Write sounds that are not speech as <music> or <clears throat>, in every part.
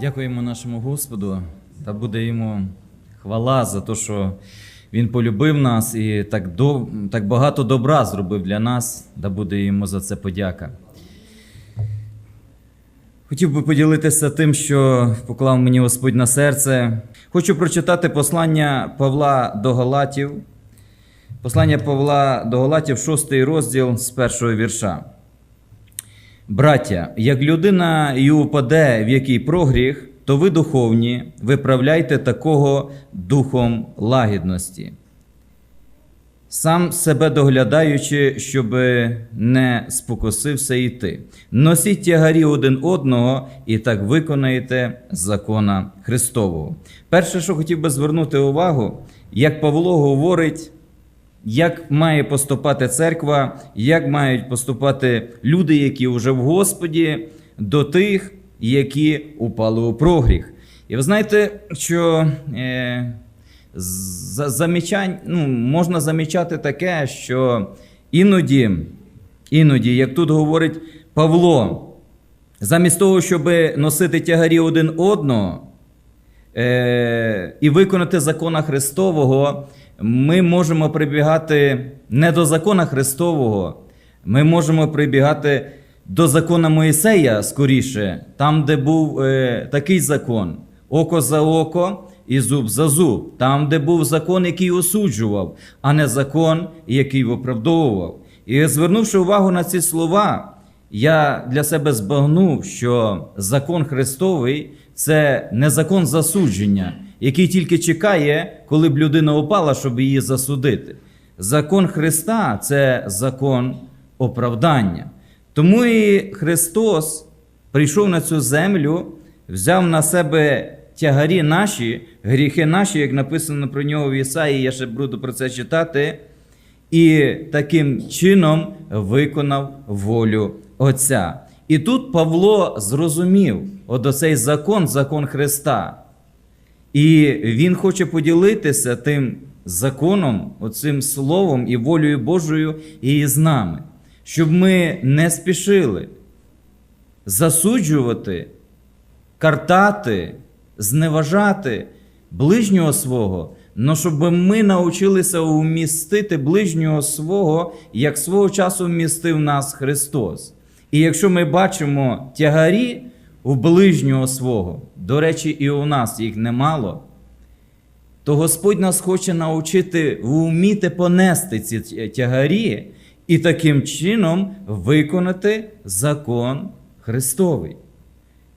Дякуємо нашому Господу та буде йому хвала за те, що Він полюбив нас і так, до, так багато добра зробив для нас, да буде йому за це подяка. Хотів би поділитися тим, що поклав мені Господь на серце. Хочу прочитати послання Павла до Галатів. Послання Павла до Галатів, 6 розділ з першого вірша. Браття, як людина і упаде в який прогріх, то ви духовні, виправляйте такого духом лагідності. Сам себе доглядаючи, щоб не спокусився і ти. Носіть тягарі один одного і так виконаєте закона Христового. Перше, що хотів би звернути увагу, як Павло говорить, як має поступати церква, як мають поступати люди, які вже в Господі, до тих, які упали у прогріх. І ви знаєте, що е, за- замічань, ну, можна замічати таке, що іноді, іноді, як тут говорить Павло, замість того, щоб носити тягарі один одного, е, і виконати закона Христового, ми можемо прибігати не до закона Христового, ми можемо прибігати до закона Моїсея скоріше, там, де був е, такий закон: око за око і зуб за зуб, там, де був закон, який осуджував, а не закон, який виправдовував. І звернувши увагу на ці слова, я для себе збагнув, що закон Христовий це не закон засудження, який тільки чекає, коли б людина упала, щоб її засудити. Закон Христа це закон оправдання. Тому і Христос прийшов на цю землю, взяв на себе тягарі наші, гріхи наші, як написано про нього в Ісаї, я ще буду про це читати і таким чином виконав волю Отця. І тут Павло зрозумів от оцей закон, закон Христа. І він хоче поділитися тим законом, оцим словом і волею Божою і з нами, щоб ми не спішили засуджувати, картати, зневажати ближнього свого, но щоб ми навчилися умістити ближнього свого, як свого часу вмістив нас Христос. І якщо ми бачимо тягарі у ближнього свого, до речі, і у нас їх немало, то Господь нас хоче навчити вміти понести ці тягарі і таким чином виконати закон Христовий.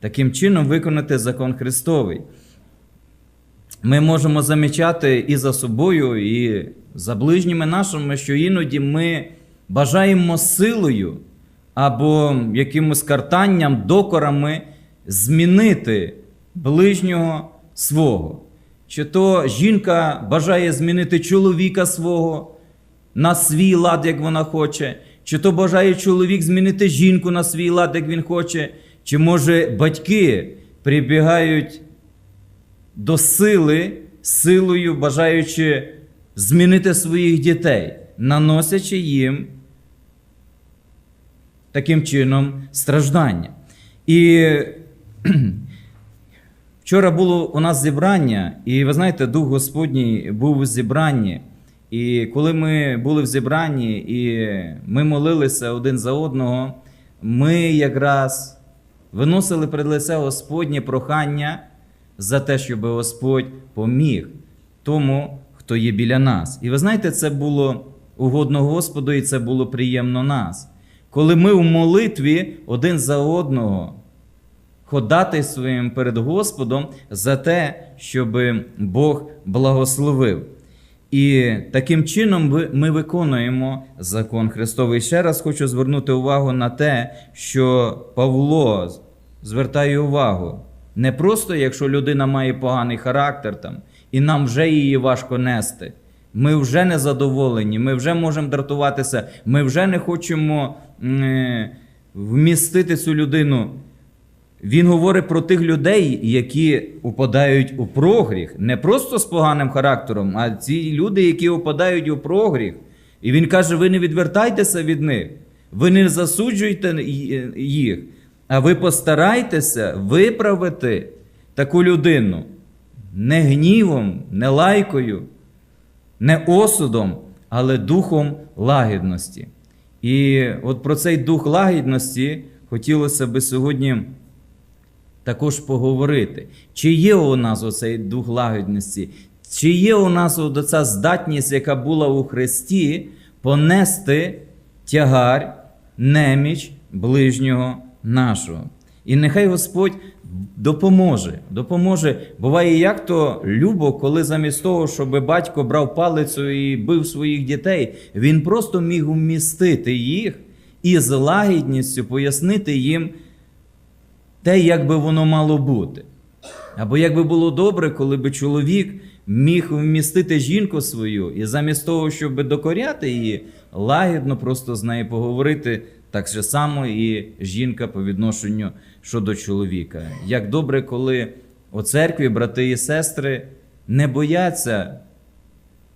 Таким чином виконати закон Христовий. Ми можемо замічати і за собою, і за ближніми нашими, що іноді ми бажаємо силою або якимось картанням, докорами змінити ближнього свого. Чи то жінка бажає змінити чоловіка свого на свій лад, як вона хоче, чи то бажає чоловік змінити жінку на свій лад, як він хоче, чи може батьки прибігають до сили, силою бажаючи змінити своїх дітей, наносячи їм таким чином страждання. І <clears throat> вчора було у нас зібрання, і ви знаєте, Дух Господній був у зібранні. І коли ми були в зібранні і ми молилися один за одного, ми якраз виносили перед лице Господнє прохання за те, щоб Господь поміг тому, хто є біля нас. І ви знаєте, це було угодно Господу, і це було приємно нас. Коли ми в молитві один за одного ходатайствуємо перед Господом за те, щоб Бог благословив. І таким чином ми виконуємо закон Христовий. Ще раз хочу звернути увагу на те, що Павло звертає увагу. Не просто якщо людина має поганий характер там, і нам вже її важко нести. Ми вже не задоволені, ми вже можемо дратуватися, ми вже не хочемо е, вмістити цю людину. Він говорить про тих людей, які упадають у прогріх, не просто з поганим характером, а ці люди, які упадають у прогріх. І він каже: ви не відвертайтеся від них, ви не засуджуйте їх, а ви постарайтеся виправити таку людину не гнівом, не лайкою, не осудом, але духом лагідності. І от про цей дух лагідності хотілося би сьогодні також поговорити. Чи є у нас оцей дух лагідності? Чи є у нас оця здатність, яка була у Христі, понести тягар, неміч ближнього нашого? І нехай Господь допоможе. допоможе. Буває, як то любо, коли замість того, щоб батько брав палицю і бив своїх дітей, він просто міг умістити їх і з лагідністю пояснити їм те, як би воно мало бути. Або як би було добре, коли би чоловік міг вмістити жінку свою, і замість того, щоб докоряти її, лагідно просто з нею поговорити, так же само і жінка по відношенню щодо чоловіка. Як добре, коли у церкві брати і сестри не бояться,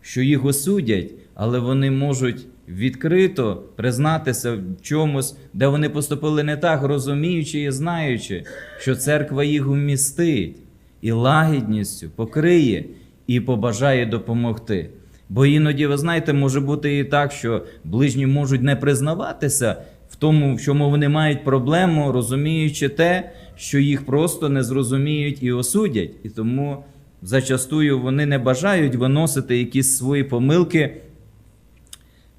що їх осудять, але вони можуть відкрито признатися в чомусь, де вони поступили не так, розуміючи і знаючи, що церква їх вмістить і лагідністю покриє і побажає допомогти. Бо іноді, ви знаєте, може бути і так, що ближні можуть не признаватися в тому, в чому вони мають проблему, розуміючи те, що їх просто не зрозуміють і осудять. І тому зачастую вони не бажають виносити якісь свої помилки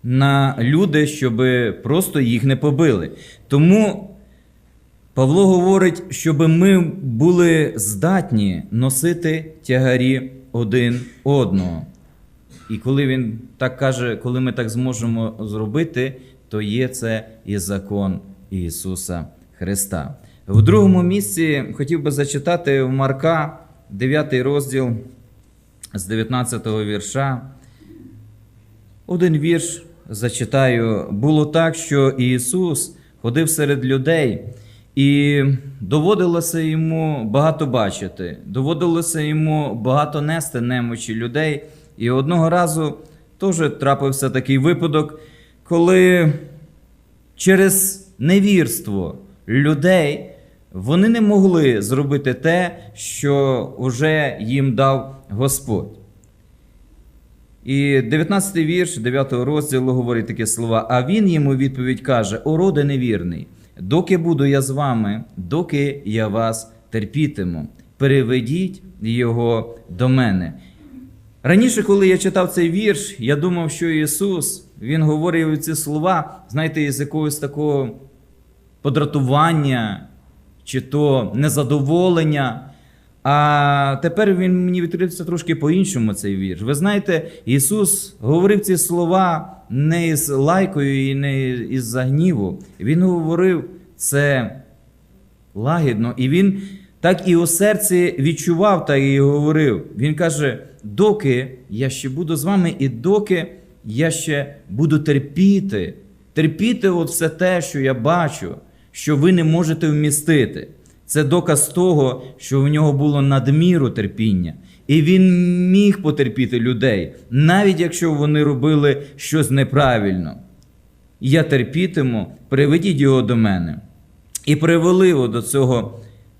на люди, щоб просто їх не побили. Тому Павло говорить, щоб ми були здатні носити тягарі один одного. І коли він так каже, коли ми так зможемо зробити, то є це і закон Ісуса Христа. В другому місці хотів би зачитати в Марка, 9 розділ з 19 вірша. Один вірш зачитаю. Було так, що Ісус ходив серед людей, і доводилося йому багато бачити, доводилося йому багато нести немочі людей. І одного разу теж трапився такий випадок, коли через невірство людей вони не могли зробити те, що вже їм дав Господь. І 19 й вірш 9 розділу говорить такі слова: А він йому відповідь каже: О, роде невірний, доки буду я з вами, доки я вас терпітиму, переведіть його до мене. Раніше, коли я читав цей вірш, я думав, що Ісус Він говорив ці слова, знаєте, з якогось такого подратування чи то незадоволення. А тепер він мені відкрився трошки по-іншому цей вірш. Ви знаєте, Ісус говорив ці слова не із лайкою і не із за гніву. Він говорив це лагідно, і він так і у серці відчував, так і говорив. Він каже: доки я ще буду з вами, і доки я ще буду терпіти, терпіти от все те, що я бачу, що ви не можете вмістити. Це доказ того, що в нього було надміру терпіння. І він міг потерпіти людей, навіть якщо вони робили щось неправильно. Я терпітиму, приведіть його до мене. І привели його до цього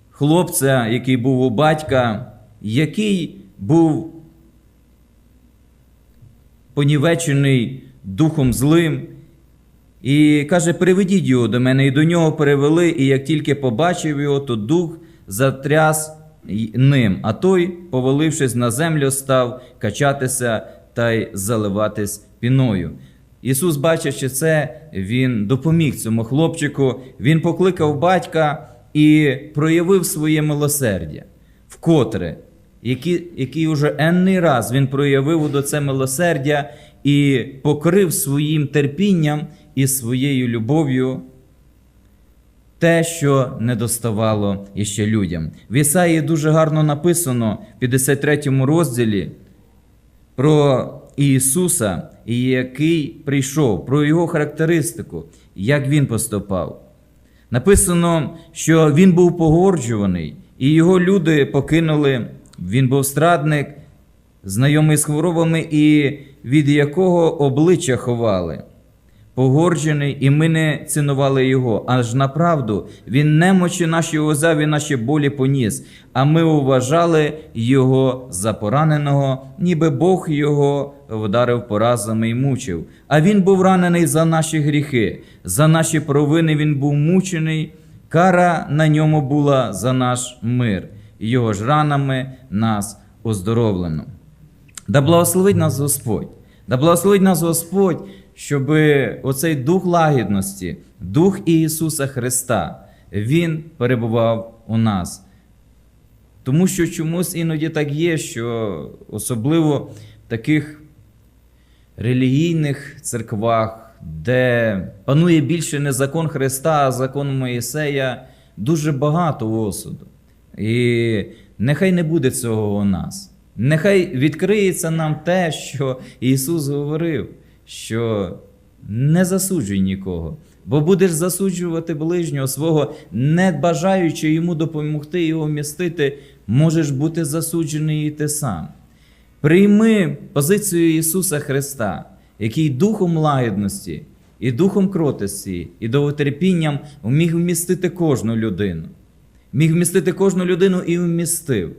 хлопця, який був у батька, який був понівечений духом злим. І каже: приведіть його до мене, і до нього перевели, і як тільки побачив його, то дух затряс ним, а той, повалившись на землю, став качатися та й заливатись піною. Ісус, бачачи це, Він допоміг цьому хлопчику, Він покликав батька і проявив своє милосердя, вкотре, який, який уже енний раз він проявив до це милосердя і покрив своїм терпінням і своєю любов'ю те, що не доставало іще людям. В Ісаї дуже гарно написано в 53 розділі про Ісуса, який прийшов, про Його характеристику, як Він поступав. Написано, що Він був погорджуваний, і його люди покинули, він був страдник, знайомий з хворобами, і від якого обличчя ховали. Погорджений, і ми не цінували його. Аж направду він немочі наші узяв і наші болі поніс, а ми вважали його за пораненого, ніби Бог його вдарив поразами і мучив. А він був ранений за наші гріхи, за наші провини він був мучений. Кара на ньому була за наш мир, його ж ранами нас оздоровлено. Да благословить нас Господь, да благословить нас Господь, щоб оцей дух лагідності, дух Ісуса Христа, Він перебував у нас. Тому що чомусь іноді так є, що особливо в таких релігійних церквах, де панує більше не закон Христа, а закон Моїсея, дуже багато осуду. І нехай не буде цього у нас. Нехай відкриється нам те, що Ісус говорив, що не засуджуй нікого, бо будеш засуджувати ближнього свого, не бажаючи йому допомогти його вмістити, можеш бути засуджений і ти сам. Прийми позицію Ісуса Христа, який духом лагідності і духом кротості, і довготерпінням міг вмістити кожну людину. Міг вмістити кожну людину і вмістив.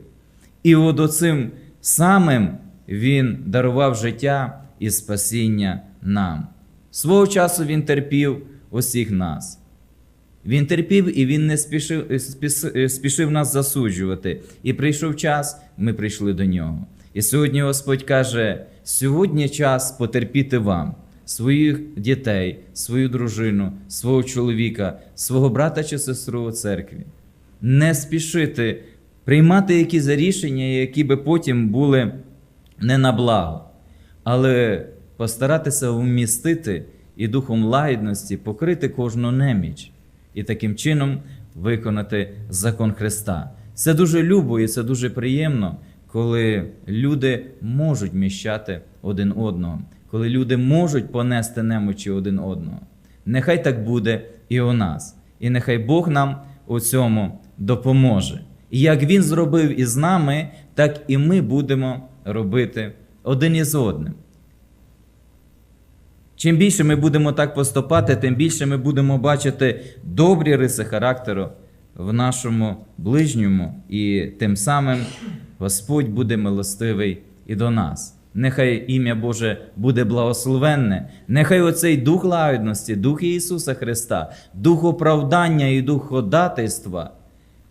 І от оцим самим Він дарував життя і спасіння нам. Свого часу Він терпів усіх нас. Він терпів і він не спішив, спішив нас засуджувати. І прийшов час, ми прийшли до нього. І сьогодні Господь каже: сьогодні час потерпіти вам, своїх дітей, свою дружину, свого чоловіка, свого брата чи сестру у церкві. Не спішити приймати якісь рішення, які би потім були не на благо, але постаратися вмістити і духом лагідності покрити кожну неміч і таким чином виконати закон Христа. Це дуже любо і це дуже приємно, коли люди можуть міщати один одного, коли люди можуть понести немочі один одного. Нехай так буде і у нас, і нехай Бог нам у цьому допоможе. І як Він зробив із нами, так і ми будемо робити один із одним. Чим більше ми будемо так поступати, тим більше ми будемо бачити добрі риси характеру в нашому ближньому, і тим самим Господь буде милостивий і до нас. Нехай ім'я Боже буде благословенне, нехай оцей дух лагідності, дух Ісуса Христа, дух оправдання і дух ходатайства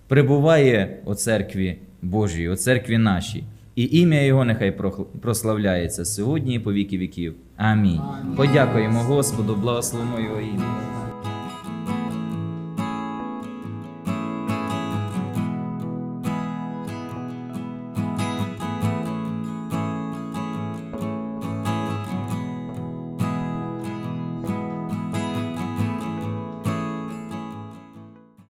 прибуває у церкві Божій, у церкві нашій. І ім'я Його нехай прославляється сьогодні і по віки віків. Амінь. Подякуємо Господу, благословимо Його ім'я.